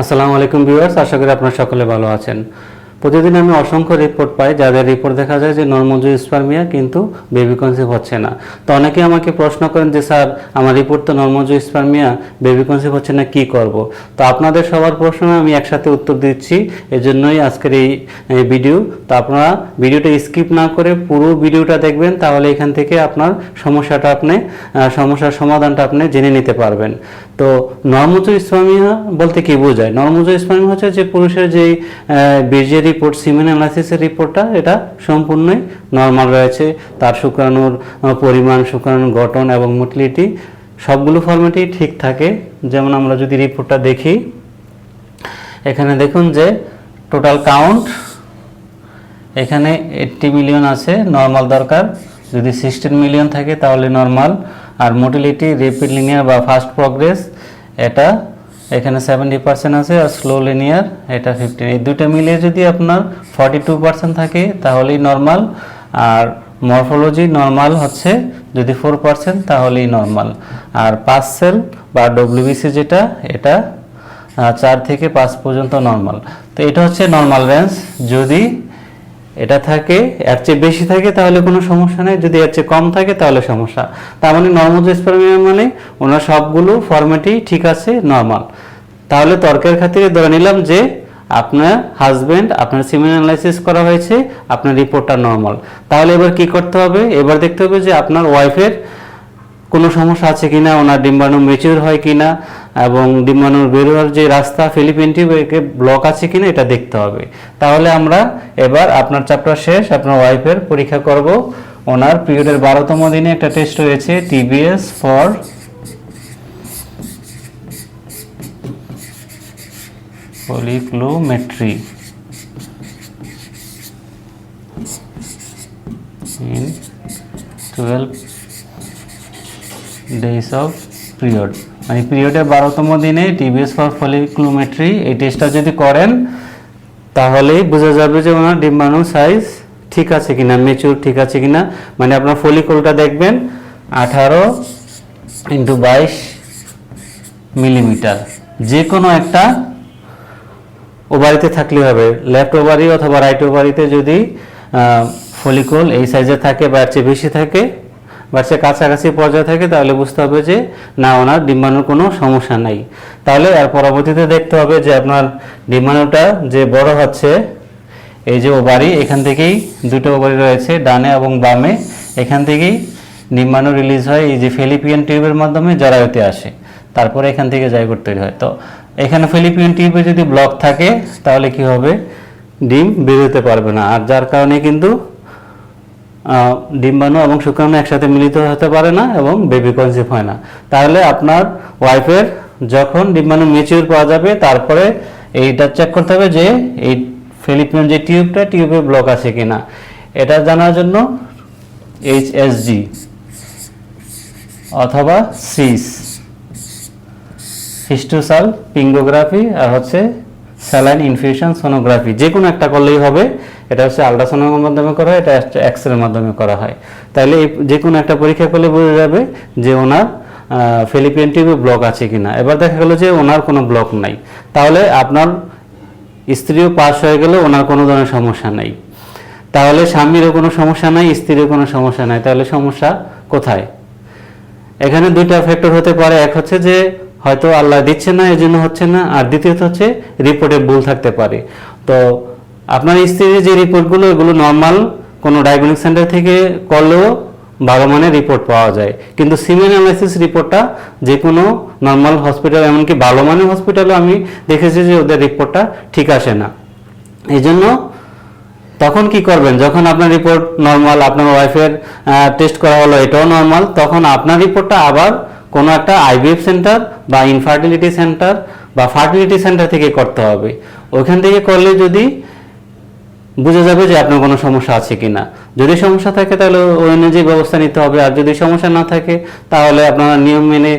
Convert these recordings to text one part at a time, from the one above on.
আসসালামু আলাইকুম ভিউয়ার্স আশা করি আপনারা সকলে ভালো আছেন। প্রতিদিন আমি অসংখ্য রিপোর্ট পাই, যাদের রিপোর্ট দেখা যায় যে নর্মজু স্পার্মিয়া কিন্তু বেবি কনসিভ হচ্ছে না। তো অনেকে আমাকে প্রশ্ন করেন যে, স্যার, আমার রিপোর্ট তো নর্মজু স্পারমিয়া বেবি কনসিভ হচ্ছে না, কি করব? তো আপনাদের সবার প্রশ্ন আমি একসাথে উত্তর দিচ্ছি, এজন্যই আজকের এই ভিডিও তো আপনারা ভিডিওটা স্কিপ না করে পুরো ভিডিওটা দেখবেন, তাহলে এখান থেকে আপনার সমস্যাটা আপনি সমস্যার সমাধানটা আপনি জেনে নিতে পারবেন। তো নর্মজ ইসলামিয়া বলতে কি বোঝায়? নর্মজ ইসলামিয়া হচ্ছে যে পুরুষের যেই বীর্যের রিপোর্ট সিমেন অ্যানালাইসিসের রিপোর্টটা এটা সম্পূর্ণই নর্মাল রয়েছে। তার শুক্রাণুর পরিমাণ, শুক্রাণুর গঠন এবং মোটিলিটি সবগুলো ফর্মেটেই ঠিক থাকে। যেমন আমরা যদি রিপোর্টটা দেখি, এখানে দেখুন যে টোটাল কাউন্ট এখানে এইট্টি মিলিয়ন আছে নর্মাল দরকার। যদি সিক্সটিন মিলিয়ন থাকে, তাহলে নর্মাল আর মোটিলিটি রেপিড লিনিয়ার বা ফাস্ট প্রগ্রেস এটা এখানে সেভেন্টি পার্সেন্ট আছে আর স্লো লিনিয়ার এটা ফিফটিন এই দুটো মিলিয়ে যদি আপনার ফর্টি টু পার্সেন্ট থাকে, তাহলেই নর্মাল আর মরফোলজি নর্মাল হচ্ছে, যদি ফোর পার্সেন্ট তাহলেই নর্মাল আর পাঁচ সেল বা ডব্লিউবিসি যেটা, এটা চার থেকে পাঁচ পর্যন্ত নর্মাল তো এটা হচ্ছে নর্মাল রেঞ্জ যদি এটা থাকে, এর চেয়ে বেশি থাকে তাহলে কোনো সমস্যা নেই। যদি এর চেয়ে কম থাকে তাহলে সমস্যা। তার মানে নর্মাল স্পারমিয়া মানে ওনার সবগুলো ফরম্যাটই ঠিক আছে নর্মাল তাহলে তর্কের খাতিরে ধরে নিলাম যে আপনার হাজবেন্ড আপনার সিমেন অ্যানালাইসিস করা হয়েছে, আপনার রিপোর্টটা নর্মাল তাহলে এবার কি করতে হবে? এবার দেখতে হবে যে আপনার ওয়াইফের কোনো সমস্যা আছে কিনা, ওনার ডিম্বাণু মেচিউর হয় কিনা এবং ডিম্বাণুর বেরোয়ার যে রাস্তা ফিলিপিন টিউবে ব্লক আছে কিনা এটা দেখতে হবে। তাহলে আমরা এবার আপনার চ্যাপ্টার শেষ, আপনার ওয়াইফের পরীক্ষা করব। ওনার পিরিয়ডের বারোতম দিনে একটা টেস্ট রয়েছে TVS for folliculometry in 12 days of period মানে পিরিয়ডের বারোতম দিনে টিবিএস ফর ফলিক্লোমেট্রি এই টেস্টটা যদি করেন, তাহলেই বোঝা যাবে যে ওনার ডিম্বাণু সাইজ ঠিক আছে কিনা মেচুর ঠিক আছে কিনা। মানে আপনার ফলিকলটা দেখবেন, আঠারো ইন্টু বাইশ মিলিমিটার যে কোনো একটা ওভারিতে থাকলে হবে। লেফট ওভারি অথবা রাইট ওভারিতে যদি ফলিকল এই সাইজে থাকে বা এর চেয়ে বেশি থাকে বা চেয়ে কাছাকাছি পর্যায়ে থাকে, তাহলে বুঝতে হবে যে না, ওনার ডিম্বাণুর কোনো সমস্যা নাই। তাহলে এর পরবর্তীতে দেখতে হবে যে আপনার ডিম্বাণুটা যে বড় হচ্ছে, এই যে ওভারি এখান থেকেই দুটো ওভারি রয়েছে, ডানে এবং বামে। এখান থেকেই ডিম্বাণু রিলিজ হয়, এই যে ফেলিপিয়ান টিউবের মাধ্যমে জরায়ুতে আসে। তারপরে এখান থেকে জায়গোট তৈরি হয়। তো এখানে ফিলিপিয়ান টিউবে যদি ব্লক থাকে, তাহলে কি হবে? ডিম বেরোতে পারবে না। আর যার কারণে কিন্তু ডিম্বাণু এবং শুক্রাণু একসাথে মিলিত হতে পারে না এবং বেবি কনসিভ হয় না। তাহলে আপনার ওয়াইফের যখন ডিম্বাণু মেচিউর পাওয়া যাবে, তারপরে এইটা চেক করতে হবে যে এই ফিলিপিয়ান যে টিউবটা টিউবে ব্লক আছে কিনা। এটা জানার জন্য এইচ এস জি অথবা সিস হিস্টোসাল পিঙ্গোগ্রাফি আর হচ্ছে স্যালাইন ইনফিউশন সোনোগ্রাফি যে কোনো একটা করলেই হবে। এটা হচ্ছে আল্ট্রাসাউন্ডের মাধ্যমে করা হয়, এটা এক্স রের মাধ্যমে করা হয়। তাহলে যে কোনো একটা পরীক্ষা করলে বোঝা যাবে যে ওনার ফিলিপিয়ান টিউবে ব্লক আছে কিনা। এবার দেখা গেলো যে ওনার কোনো ব্লক নাই। তাহলে আপনার স্ত্রীও পাস হয়ে গেলে ওনার কোনো ধরনের সমস্যা নাই। তাহলে স্বামীরও কোনো সমস্যা নাই, স্ত্রীরও কোনো সমস্যা নাই। তাহলে সমস্যা কোথায়? এখানে দুইটা ফ্যাক্টর হতে পারে। এক হচ্ছে যে হয়তো আল্লাহ দিচ্ছে না এই জন্য হচ্ছে না। আর দ্বিতীয়ত হচ্ছে রিপোর্টে ভুল থাকতে পারে। তো আপনার স্ত্রীর যে রিপোর্টগুলো, এগুলো নর্মাল কোনো ডায়াগনস্টিক সেন্টার থেকে করলেও ভালো মানের রিপোর্ট পাওয়া যায়। কিন্তু সিমেন অ্যানালাইসিস রিপোর্টটা যে কোনো নর্মাল হসপিটাল এমনকি ভালো মানের হসপিটালও আমি দেখেছি যে ওদের রিপোর্টটা ঠিক আসে না। এই জন্য তখন কি করবেন? যখন আপনার রিপোর্ট নর্মাল আপনার ওয়াইফের টেস্ট করা হলো, এটাও নর্মাল তখন আপনার রিপোর্টটা আবার কোনো একটা আইভিএফ সেন্টার বা ইনফার্টিলিটি সেন্টার বা ফার্টিলিটি সেন্টার থেকে করতে হবে। ওইখান থেকে করলে যদি বোঝা যাবে যে আপনার কোনো সমস্যা আছে কিনা। যদি সমস্যা থাকে তাহলে ওই অনুযায়ী ব্যবস্থা নিতে হবে। আর যদি সমস্যা না থাকে, তাহলে আপনারা নিয়ম মেনে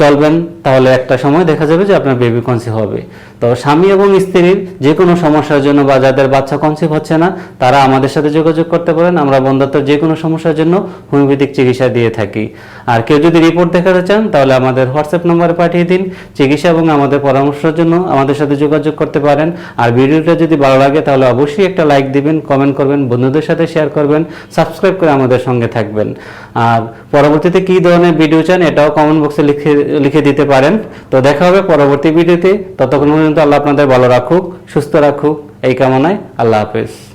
চলবেন। তাহলে একটা সময় দেখা যাবে যে আপনার বেবি কনসিভ হবে। তো স্বামী এবং স্ত্রীর যে কোনো সমস্যার জন্য বা যাদের বাচ্চা কনসিভ হচ্ছে না, তারা আমাদের সাথে যোগাযোগ করতে পারেন। আমরা বন্ধাত্ম যে কোনো সমস্যার জন্য হোমিওপ্যাথিক চিকিৎসা দিয়ে থাকি। আর কেউ যদি রিপোর্ট দেখাতে চান, তাহলে আমাদের হোয়াটসঅ্যাপ নম্বরে পাঠিয়ে দিন। চিকিৎসা এবং আমাদের পরামর্শের জন্য আমাদের সাথে যোগাযোগ করতে পারেন। আর ভিডিওটা যদি ভালো লাগে, তাহলে অবশ্যই একটা লাইক দিবেন কমেন্ট করবেন। বন্ধুদের সাথে শেয়ার করবেন সাবস্ক্রাইব করে আমাদের সঙ্গে থাকবেন। আর পরবর্তীতে কি ধরনের ভিডিও চান এটাও কমেন্ট বক্সে লিখে লিখে দিতে পারেন। তো দেখা হবে পরবর্তী ভিডিওতে ততক্ষণ পর্যন্ত আল্লাহ আপনাদের ভালো রাখুক, সুস্থ রাখুক। এই কামনায় আল্লাহ হাফেজ।